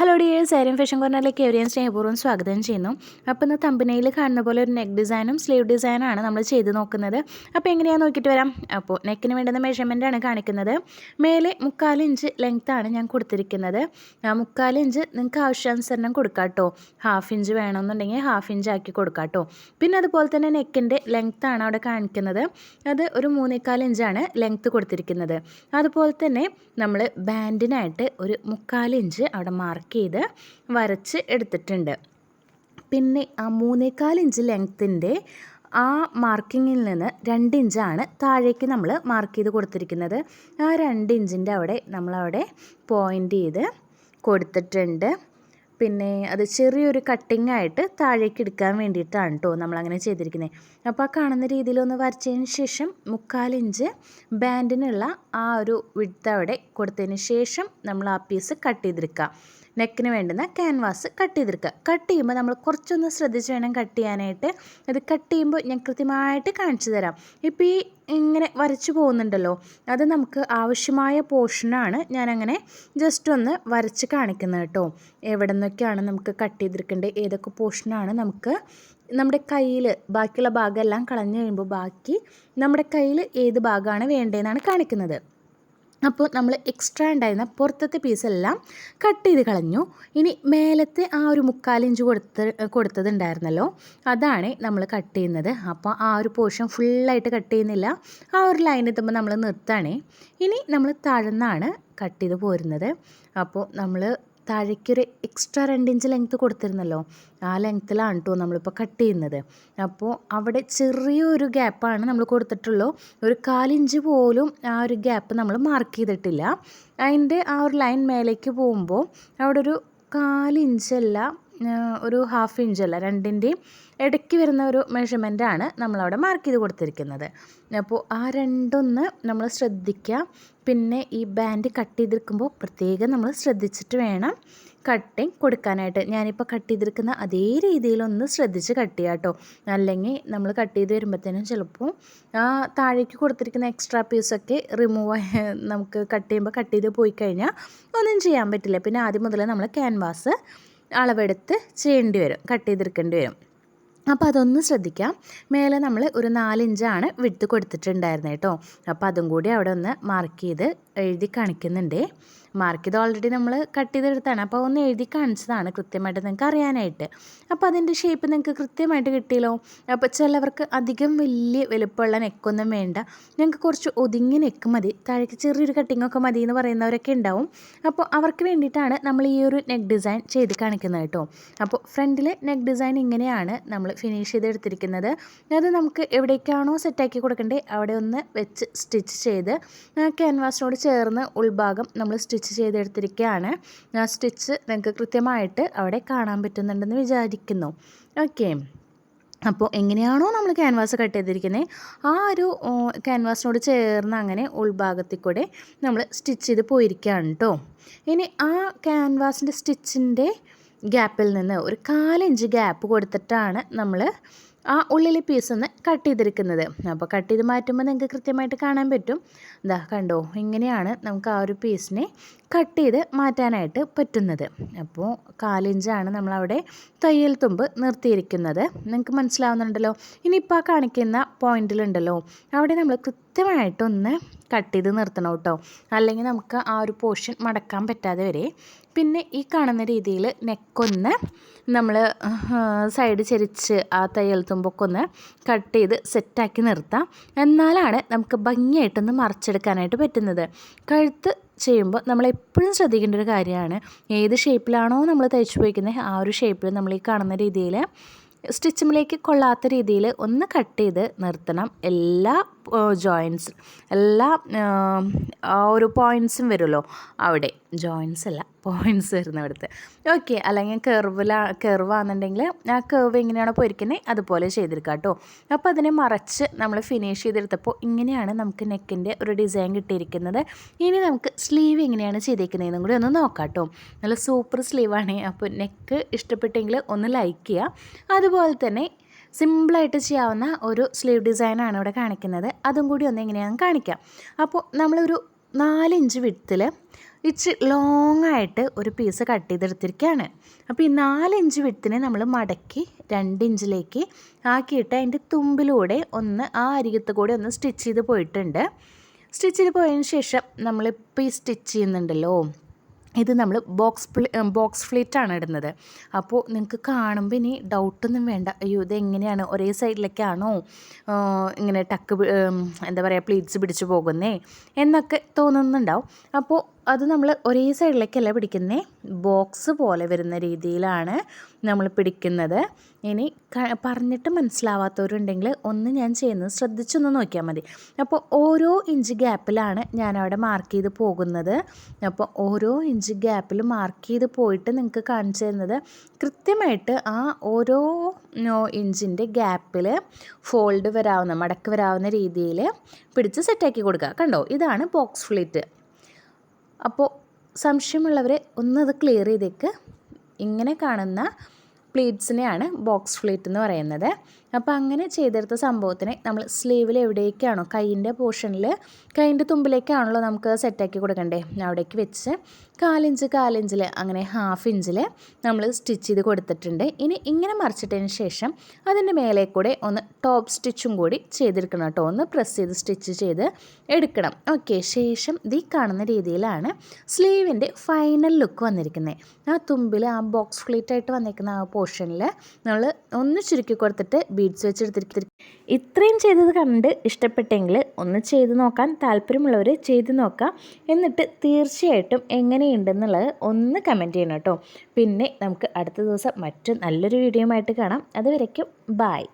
Hello dears സാരിയും fashion കോർണറിലേക്ക് എവരെയും സ്നേഹപൂർവം സ്വാഗതം ചെയ്യുന്നു. അപ്പോൾ ഇന്ന് തമ്പനയിൽ കാണുന്ന പോലെ ഒരു നെക്ക് ഡിസൈനും സ്ലീവ് ഡിസൈനാണ് നമ്മൾ ചെയ്ത് നോക്കുന്നത്. അപ്പോൾ എങ്ങനെയാണ് നോക്കിയിട്ട് വരാം. അപ്പോൾ നെക്കിന് വേണ്ടുന്ന ആണ് കാണിക്കുന്നത്. മേലെ മുക്കാൽ ഇഞ്ച് ലെങ്ത്താണ് ഞാൻ കൊടുത്തിരിക്കുന്നത്. മുക്കാൽ ഇഞ്ച് നിങ്ങൾക്ക് ആവശ്യാനുസരണം കൊടുക്കാം കേട്ടോ. ഹാഫ് ഇഞ്ച് വേണമെന്നുണ്ടെങ്കിൽ ഹാഫ് ഇഞ്ച് ആക്കി കൊടുക്കാം കേട്ടോ. പിന്നെ അതുപോലെ തന്നെ നെക്കിന്റെ ലെങ്ത്താണ് അവിടെ കാണിക്കുന്നത്. അത് ഒരു മൂന്നേക്കാൽ ഇഞ്ചാണ് ലെങ്ത്ത് കൊടുത്തിരിക്കുന്നത്. അതുപോലെ തന്നെ നമ്മൾ ബാൻഡിനായിട്ട് ഒരു മുക്കാൽ ഇഞ്ച് അവിടെ മാർക്ക് ചെയ്ത് വരച്ച് എടുത്തിട്ടുണ്ട്. പിന്നെ ആ മൂന്നേക്കാൽ ഇഞ്ച് ലെങ്ത്തിന്റെ ആ മാർക്കിങ്ങിൽ നിന്ന് രണ്ട് ഇഞ്ചാണ് താഴേക്ക് നമ്മൾ മാർക്ക് ചെയ്ത് കൊടുത്തിരിക്കുന്നത്. ആ രണ്ട് ഇഞ്ചിന്റെ അവിടെ നമ്മളവിടെ പോയിന്റ് ചെയ്ത് കൊടുത്തിട്ടുണ്ട്. പിന്നെ അത് ചെറിയൊരു കട്ടിംഗ് ആയിട്ട് താഴേക്ക് എടുക്കാൻ വേണ്ടിയിട്ടാണ് കേട്ടോ നമ്മളങ്ങനെ ചെയ്തിരിക്കുന്നത് അപ്പോൾ ആ കാണുന്ന രീതിയിലൊന്ന് വരച്ചതിന് ശേഷം മുക്കാലിഞ്ച് ബാൻഡിനുള്ള ആ ഒരു വിഡ്ത്ത് അവിടെ കൊടുത്തതിന് ശേഷം നമ്മൾ ആ പീസ് കട്ട് ചെയ്തെടുക്കുക. നെക്കിന് വേണ്ടുന്ന ക്യാൻവാസ് കട്ട് ചെയ്തെടുക്കുക കട്ട് ചെയ്യുമ്പോൾ നമ്മൾ കുറച്ചൊന്ന് ശ്രദ്ധിച്ച് വേണം കട്ട് ചെയ്യാനായിട്ട്. അത് കട്ട് ചെയ്യുമ്പോൾ ഞാൻ കൃത്യമായിട്ട് കാണിച്ചു തരാം. ഇപ്പോൾ ഈ ഇങ്ങനെ വരച്ചു പോകുന്നുണ്ടല്ലോ അത് നമുക്ക് ആവശ്യമായ പോർഷനാണ് ഞാനങ്ങനെ ജസ്റ്റ് ഒന്ന് വരച്ച് കാണിക്കുന്നത് കേട്ടോ. എവിടെ നിന്നൊക്കെയാണ് നമുക്ക് കട്ട് ചെയ്തിരിക്കേണ്ടത്? ഏതൊക്കെ പോർഷനാണ് നമുക്ക് നമ്മുടെ കയ്യിൽ ബാക്കിയുള്ള ഭാഗമെല്ലാം കളഞ്ഞു കഴിയുമ്പോൾ ബാക്കി നമ്മുടെ കയ്യിൽ ഏത് ഭാഗമാണ് വേണ്ടതെന്നാണ് കാണിക്കുന്നത്. അപ്പോൾ നമ്മൾ എക്സ്ട്രാ ഉണ്ടായിരുന്ന പുറത്തത്തെ പീസെല്ലാം കട്ട് ചെയ്ത് കളഞ്ഞു. ഇനി മേലത്തെ ആ ഒരു മുക്കാലിഞ്ച് കൊടുത്ത് കൊടുത്തതുണ്ടായിരുന്നല്ലോ. അതാണ് നമ്മൾ കട്ട് ചെയ്യുന്നത്. അപ്പോൾ ആ ഒരു പോർഷൻ ഫുള്ളായിട്ട് കട്ട് ചെയ്യുന്നില്ല. ആ ഒരു ലൈൻ എത്തുമ്പോൾ നമ്മൾ നിർത്താണേ ഇനി നമ്മൾ താഴ്ന്നാണ് കട്ട് ചെയ്ത് പോരുന്നത്. അപ്പോൾ നമ്മൾ താഴേക്കൊരു എക്സ്ട്രാ രണ്ട് ഇഞ്ച് ലെങ്ത്ത് കൊടുത്തിരുന്നല്ലോ. ആ ലെങ്ത്തിലാണ് കേട്ടോ നമ്മളിപ്പോൾ കട്ട് ചെയ്യുന്നത്. അപ്പോൾ അവിടെ ചെറിയൊരു ഗ്യാപ്പാണ് നമ്മൾ കൊടുത്തിട്ടുള്ളൂ. ഒരു കാലിഞ്ച് പോലും ആ ഒരു ഗ്യാപ്പ് നമ്മൾ മാർക്ക് ചെയ്തിട്ടില്ല. അതിന്റെ ആ ഒരു ലൈൻ മേലേക്ക് പോകുമ്പോൾ അവിടെ ഒരു കാലിഞ്ചല്ല ഒരു ഹാഫ് അല്ല രണ്ടിന്റെയും ഇടയ്ക്ക് വരുന്ന ഒരു മെഷർമെന്റാണ് നമ്മളവിടെ മാർക്ക് ചെയ്ത് കൊടുത്തിരിക്കുന്നത്. അപ്പോൾ ആ രണ്ടൊന്ന് നമ്മൾ ശ്രദ്ധിക്കുക പിന്നെ ഈ ബാൻഡ് കട്ട് ചെയ്തിരിക്കുമ്പോൾ പ്രത്യേകം നമ്മൾ ശ്രദ്ധിച്ചിട്ട് വേണം കട്ടിങ് കൊടുക്കാനായിട്ട്. ഞാനിപ്പോൾ കട്ട് ചെയ്തിരിക്കുന്ന അതേ രീതിയിലൊന്ന് ശ്രദ്ധിച്ച് കട്ട് ചെയ്യാം കേട്ടോ അല്ലെങ്കിൽ നമ്മൾ കട്ട് ചെയ്ത് വരുമ്പോഴത്തേനും ചിലപ്പോൾ ആ താഴേക്ക് കൊടുത്തിരിക്കുന്ന എക്സ്ട്രാ പീസൊക്കെ റിമൂവ് നമുക്ക് കട്ട് ചെയ്യുമ്പോൾ കട്ട് ചെയ്ത് പോയി കഴിഞ്ഞാൽ ഒന്നും ചെയ്യാൻ പറ്റില്ല. പിന്നെ ആദ്യം മുതൽ നമ്മൾ ക്യാൻവാസ് അളവെടുത്ത് ചെയ്യേണ്ടി വരും കട്ട് ചെയ്തെടുക്കേണ്ടി വരും. അപ്പോൾ അതൊന്ന് ശ്രദ്ധിക്കാം. മേലെ നമ്മൾ ഒരു നാലിഞ്ചാണ് വിടുത്ത് കൊടുത്തിട്ടുണ്ടായിരുന്നത് കേട്ടോ അപ്പോൾ അതും കൂടി അവിടെ ഒന്ന് മാർക്ക് ചെയ്ത് എഴുതി കാണിക്കുന്നുണ്ട്. മാർക്ക് ഇത് ഓൾറെഡി നമ്മൾ കട്ട് ചെയ്തെടുത്താണ്. അപ്പോൾ ഒന്ന് എഴുതി കാണിച്ചതാണ് കൃത്യമായിട്ട് നിങ്ങൾക്ക് അറിയാനായിട്ട്. അപ്പോൾ അതിന്റെ ഷേപ്പ് നിങ്ങൾക്ക് കൃത്യമായിട്ട് കിട്ടിയല്ലോ? അപ്പോൾ ചിലവർക്ക് അധികം വലിയ വലുപ്പമുള്ള നെക്കൊന്നും വേണ്ട. ഞങ്ങൾക്ക് കുറച്ച് ഒതുങ്ങി നെക്ക് മതി. താഴേക്ക് ചെറിയൊരു കട്ടിങ്ങൊക്കെ മതി എന്ന് പറയുന്നവരൊക്കെ ഉണ്ടാവും. അപ്പോൾ അവർക്ക് വേണ്ടിയിട്ടാണ് നമ്മൾ ഈ ഒരു നെക്ക് ഡിസൈൻ ചെയ്ത് കാണിക്കുന്നത് കേട്ടോ. അപ്പോൾ ഫ്രണ്ടിൽ നെക്ക് ഡിസൈൻ ഇങ്ങനെയാണ് നമ്മൾ ഫിനിഷ് ചെയ്തെടുത്തിരിക്കുന്നത്. അത് നമുക്ക് എവിടേക്കാണോ സെറ്റാക്കി കൊടുക്കേണ്ടത് അവിടെ ഒന്ന് വെച്ച് സ്റ്റിച്ച് ചെയ്ത് ക്യാൻവാസിനോട് ചേർന്ന് ഉൾഭാഗം നമ്മൾ സ്റ്റിച്ച് ചെയ്തെടുത്തിരിക്കുകയാണ് ആ സ്റ്റിച്ച് നിങ്ങൾക്ക് കൃത്യമായിട്ട് അവിടെ കാണാൻ പറ്റുന്നുണ്ടെന്ന് വിചാരിക്കുന്നു. ഓക്കെ. അപ്പോൾ എങ്ങനെയാണോ നമ്മൾ ക്യാൻവാസ് കട്ട് ചെയ്തിരിക്കുന്നത് ആ ഒരു ക്യാൻവാസിനോട് ചേർന്ന് അങ്ങനെ ഉൾഭാഗത്തിൽ കൂടെ നമ്മൾ സ്റ്റിച്ച് ചെയ്ത് പോയിരിക്കുകയാണ് കേട്ടോ ഇനി ആ ക്യാൻവാസിന്റെ സ്റ്റിച്ചിന്റെ ഗ്യാപ്പിൽ നിന്ന് ഒരു കാലഞ്ച് ഗ്യാപ്പ് കൊടുത്തിട്ടാണ് നമ്മൾ ആ ഉള്ളിലെ ഒന്ന് കട്ട് ചെയ്തെടുക്കുന്നത്. അപ്പോൾ കട്ട് ചെയ്ത് മാറ്റുമ്പോൾ നിങ്ങൾക്ക് കൃത്യമായിട്ട് കാണാൻ പറ്റും. ഇതാ കണ്ടോ ഇങ്ങനെയാണ് നമുക്ക് ആ ഒരു പീസിനെ കട്ട് ചെയ്ത് മാറ്റാനായിട്ട് പറ്റുന്നത്. അപ്പോൾ കാലിഞ്ചാണ് നമ്മളവിടെ തയ്യൽ തുമ്പ് നിർത്തിയിരിക്കുന്നത്. നിങ്ങൾക്ക് മനസ്സിലാവുന്നുണ്ടല്ലോ? ഇനിയിപ്പോൾ ആ കാണിക്കുന്ന പോയിന്റിലുണ്ടല്ലോ. അവിടെ നമ്മൾ കൃത്യമായിട്ടൊന്ന് കട്ട് ചെയ്ത് നിർത്തണം കേട്ടോ. അല്ലെങ്കിൽ നമുക്ക് ആ ഒരു പോർഷൻ മടക്കാൻ പറ്റാതെ വരെ. പിന്നെ ഈ കാണുന്ന രീതിയിൽ നെക്കൊന്ന് നമ്മൾ സൈഡ് ചരിച്ച് ആ തയ്യൽ തുമ്പൊക്കെ ഒന്ന് കട്ട് ചെയ്ത് സെറ്റാക്കി നിർത്താം. എന്നാലാണ് നമുക്ക് ഭംഗിയായിട്ടൊന്ന് മറിച്ചെടുക്കാനായിട്ട് പറ്റുന്നത്. കഴുത്ത് ചെയ്യുമ്പോൾ നമ്മൾ എപ്പോഴും ശ്രദ്ധിക്കേണ്ട ഒരു കാര്യമാണ് ഏത് ഷേപ്പിലാണോ നമ്മൾ തയ്ച്ചു പോയിക്കുന്നത് ആ ഒരു ഷേപ്പിൽ നമ്മൾ ഈ കാണുന്ന രീതിയിൽ സ്റ്റിച്ചിമിലേക്ക് കൊള്ളാത്ത രീതിയിൽ ഒന്ന് കട്ട് ചെയ്ത് നിർത്തണം. എല്ലാ ജോയിൻസ് എല്ലാ ആ ഒരു പോയിൻസും വരുമല്ലോ അവിടെ. ജോയിൻസ് അല്ല പോയിന്റ്സ് വരുന്നിടത്ത് ഓക്കെ അല്ലെങ്കിൽ കെർവിലാ കെർവാണെന്നുണ്ടെങ്കിൽ ആ കെർവ് എങ്ങനെയാണോ പൊരിക്കുന്നത് അതുപോലെ ചെയ്തെടുക്കാം കേട്ടോ അപ്പോൾ അതിനെ മറച്ച് നമ്മൾ ഫിനിഷ് ചെയ്തെടുത്തപ്പോൾ ഇങ്ങനെയാണ് നമുക്ക് നെക്കിന്റെ ഒരു ഡിസൈൻ കിട്ടിയിരിക്കുന്നത്. ഇനി നമുക്ക് സ്ലീവ് എങ്ങനെയാണ് ചെയ്തേക്കുന്നതെന്നും കൂടി ഒന്ന് നോക്കാം കേട്ടോ നല്ല സൂപ്പർ സ്ലീവാണ് അപ്പോൾ നെക്ക് ഇഷ്ടപ്പെട്ടെങ്കിൽ ഒന്ന് ലൈക്ക് ചെയ്യുക അതുപോലെ തന്നെ സിമ്പിളായിട്ട് ചെയ്യാവുന്ന ഒരു സ്ലീവ് ഡിസൈനാണ് ഇവിടെ കാണിക്കുന്നത്. അതും കൂടി ഒന്ന് എങ്ങനെയാണെന്ന് കാണിക്കാം. അപ്പോൾ നമ്മളൊരു നാലിഞ്ച് വിടത്തിൽ ഇച്ച് ലോങ് ആയിട്ട് ഒരു പീസ് കട്ട് ചെയ്തെടുത്തിരിക്കുകയാണ് അപ്പോൾ ഈ നാലിഞ്ച് വിട്ടിനെ നമ്മൾ മടക്കി രണ്ടിഞ്ചിലേക്ക് ആക്കിയിട്ട് അതിന്റെ തുമ്പിലൂടെ ഒന്ന് ആ അരികത്ത് കൂടെ ഒന്ന് സ്റ്റിച്ച് ചെയ്ത് പോയിട്ടുണ്ട്. സ്റ്റിച്ച് ചെയ്ത് പോയതിന് ശേഷം നമ്മളിപ്പോൾ ഈ സ്റ്റിച്ച് ചെയ്യുന്നുണ്ടല്ലോ. ഇത് നമ്മൾ ബോക്സ് ബോക്സ് ഫ്ലിറ്റ് ആണ് ഇടുന്നത്. അപ്പോൾ നിങ്ങൾക്ക് കാണുമ്പോൾ ഇനി ഡൗട്ടൊന്നും വേണ്ട. അയ്യോ ഇത് എങ്ങനെയാണ്? ഒരേ സൈഡിലേക്കാണോ ഇങ്ങനെ ടക്ക് എന്താ പറയുക പ്ലീറ്റ്സ് പിടിച്ച് പോകുന്നേ? എന്നൊക്കെ തോന്നുന്നുണ്ടാവും. അപ്പോൾ അത് നമ്മൾ ഒരേ സൈഡിലേക്കല്ല പിടിക്കുന്നത് ബോക്സ് പോലെ വരുന്ന രീതിയിലാണ് നമ്മൾ പിടിക്കുന്നത്. ഇനി പറഞ്ഞിട്ട് മനസ്സിലാവാത്തവരുണ്ടെങ്കിൽ ഒന്ന് ഞാൻ ചെയ്യുന്നത് ശ്രദ്ധിച്ചൊന്ന് നോക്കിയാൽ മതി. അപ്പോൾ ഓരോ ഇഞ്ച് ഗ്യാപ്പിലാണ് ഞാൻ അവിടെ മാർക്ക് ചെയ്ത് പോകുന്നത്. അപ്പോൾ ഓരോ ഇഞ്ച് ഗ്യാപ്പിൽ മാർക്ക് ചെയ്ത് പോയിട്ട് നിങ്ങൾക്ക് കാണിച്ചു തരുന്നത് കൃത്യമായിട്ട് ആ ഓരോ ഇഞ്ചിന്റെ ഗ്യാപ്പിൽ ഫോൾഡ് വരാവുന്ന മടക്ക് വരാവുന്ന രീതിയിൽ പിടിച്ച് സെറ്റാക്കി കൊടുക്കുക. കണ്ടോ? ഇതാണ് ബോക്സ് ഫ്ലിറ്റ്. അപ്പോൾ സംശയമുള്ളവർ ഒന്നത് ക്ലിയർ ചെയ്തേക്ക്. ഇങ്ങനെ കാണുന്ന പ്ലേറ്റ്സിനെയാണ് ബോക്സ് ഫ്ലീറ്റ് എന്ന് പറയുന്നത്. അപ്പോൾ അങ്ങനെ ചെയ്തെടുത്ത സംഭവത്തിന് നമ്മൾ സ്ലീവിൽ എവിടേക്കാണോ കൈയിന്റെ പോർഷനിൽ കൈയിന്റെ തുമ്പിലേക്കാണല്ലോ നമുക്ക് സെറ്റാക്കി കൊടുക്കണ്ടേ? അവിടേക്ക് വെച്ച് കാലിഞ്ച് കാലിഞ്ചിൽ അങ്ങനെ ഹാഫ് ഇഞ്ചിൽ നമ്മൾ സ്റ്റിച്ച് ചെയ്ത് കൊടുത്തിട്ടുണ്ട്. ഇനി ഇങ്ങനെ മറിച്ചിട്ടതിന് ശേഷം അതിന്റെ മേലെ കൂടെ ഒന്ന് ടോപ്പ് സ്റ്റിച്ചും കൂടി ചെയ്തെടുക്കണം കേട്ടോ. ഒന്ന് പ്രസ് ചെയ്ത് സ്റ്റിച്ച് ചെയ്ത് എടുക്കണം. ഓക്കെ ശേഷം ഈ കാണുന്ന രീതിയിലാണ് സ്ലീവിന്റെ ഫൈനൽ ലുക്ക് വന്നിരിക്കുന്നത്. ആ തുമ്പിൽ ആ ബോക്സ് ഫ്ലീറ്റായിട്ട് വന്നിരിക്കുന്ന ആ പോർഷനിൽ നമ്മൾ ഒന്ന് ചുരുക്കി കൊടുത്തിട്ട് ബീഡ്സ് വെച്ചെടുത്തിരിക്കും ഇത്രയും ചെയ്തത് കണ്ട് ഇഷ്ടപ്പെട്ടെങ്കിൽ ഒന്ന് ചെയ്ത് നോക്കാൻ താല്പര്യമുള്ളവർ ചെയ്ത് നോക്കാം. എന്നിട്ട് തീർച്ചയായിട്ടും എങ്ങനെയുണ്ടെന്നുള്ളത് ഒന്ന് കമന്റ് ചെയ്യണം കേട്ടോ. പിന്നെ നമുക്ക് അടുത്ത ദിവസം മറ്റു നല്ലൊരു വീഡിയോ ആയിട്ട് കാണാം. അതുവരയ്ക്കും ബായ്